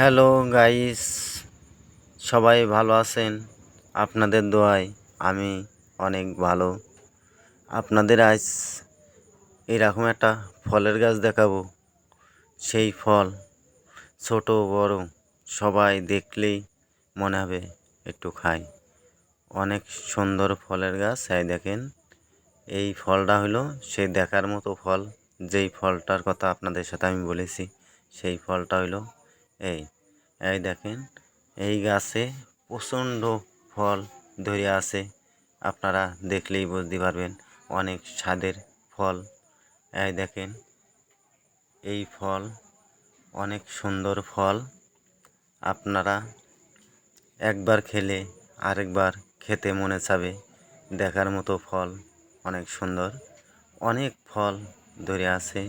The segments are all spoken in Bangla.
হ্যালো গাইস, সবাই ভালো আছেন? আপনাদের দোয়ায় আমি অনেক ভালো। আপনাদের আজ এরকম একটা ফলের গাছ দেখাবো। সেই ফল, ছোট, বড়, সবাই দেখলেই মনে হবে একটু খাই। অনেক সুন্দর ফলের গাছ, এই দেখেন। এই ফলটা হলো সেই দেখার মতো ফল, যেই ফলটার কথা আপনাদের সাথে আমি বলেছি, সেই ফলটা হলো এই এই দেখেন, এই গাছে প্রচণ্ড ফল ধরে আছে। আপনারা দেখলেই বুঝতে পারবেন অনেক স্বাদের ফল। এই দেখেন, এই ফল অনেক সুন্দর ফল। আপনারা একবার খেলে আরেকবার খেতে মনে চাবে, দেখার মতো ফল অনেক সুন্দর। অনেক ফল ধরে আছে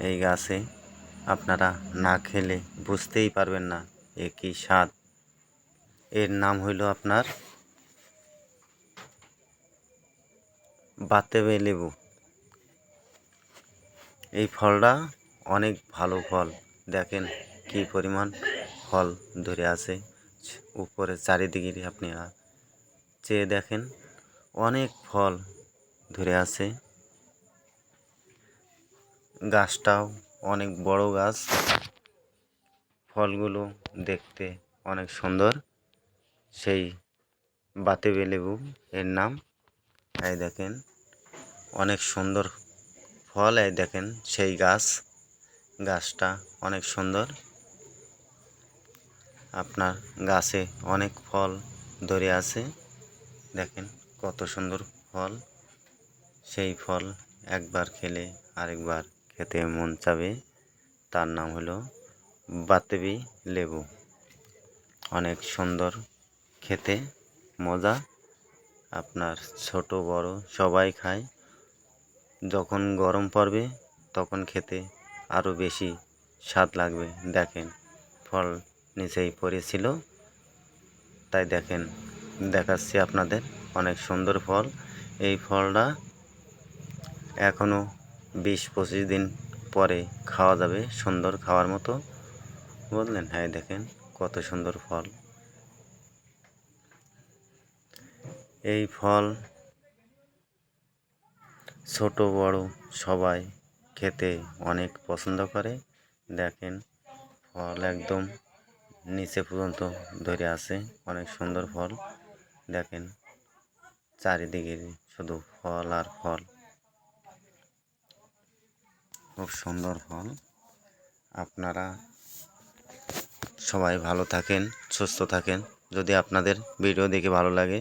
এই গাছে। আপনারা না খেলে বুঝতেই পারবেন না এ কী স্বাদ। এর নাম হইল আপনার বাতেবে লেবু। এই ফলটা অনেক ভালো ফল। দেখেন কি পরিমাণ ফল ধরে আছে। উপরে চারিদিকে আপনি চেয়ে দেখেন অনেক ফল ধরে আছে। গাছটাও অনেক বড় গাছ। ফলগুলো দেখতে অনেক সুন্দর। সেই বাতেবে লেবু এর নাম। এই দেখেন, অনেক সুন্দর ফল এই দেখেন সেই গাছ। গাছটা অনেক সুন্দর। আপনার গাছে অনেক ফল ধরে আছে। দেখেন কত সুন্দর ফল। সেই ফল একবার খেলে আরেকবার খেতে মন চাবে, তার নাম হলো বাতেবি লেবু। অনেক সুন্দর খেতে, মজা। আপনার ছোট, বড় সবাই খায়। যখন গরম পড়বে, তখন খেতে আরও বেশি স্বাদ লাগবে। দেখেন, ফল নিচেই পড়েছিল। তাই দেখেন, দেখাচ্ছি আপনাদের অনেক সুন্দর ফল। এই ফলটা এখনও বিশ পঁচিশ দিন পরে খাওয়া যাবে সুন্দর খাওয়ার মতো। বুঝলেন? হ্যাঁ দেখেন কত সুন্দর ফল। এই ফল ছোট, বড় সবাই খেতে অনেক পছন্দ করে। দেখেন ফল একদম নিচে পর্যন্ত ধরে আছে, অনেক সুন্দর ফল। দেখেন চারিদিকে শুধু ফল আর ফল। খুব সুন্দর ফল। আপনারা সবাই ভালো থাকেন, সুস্থ থাকেন। যদি আপনাদের ভিডিও দেখে ভালো লাগে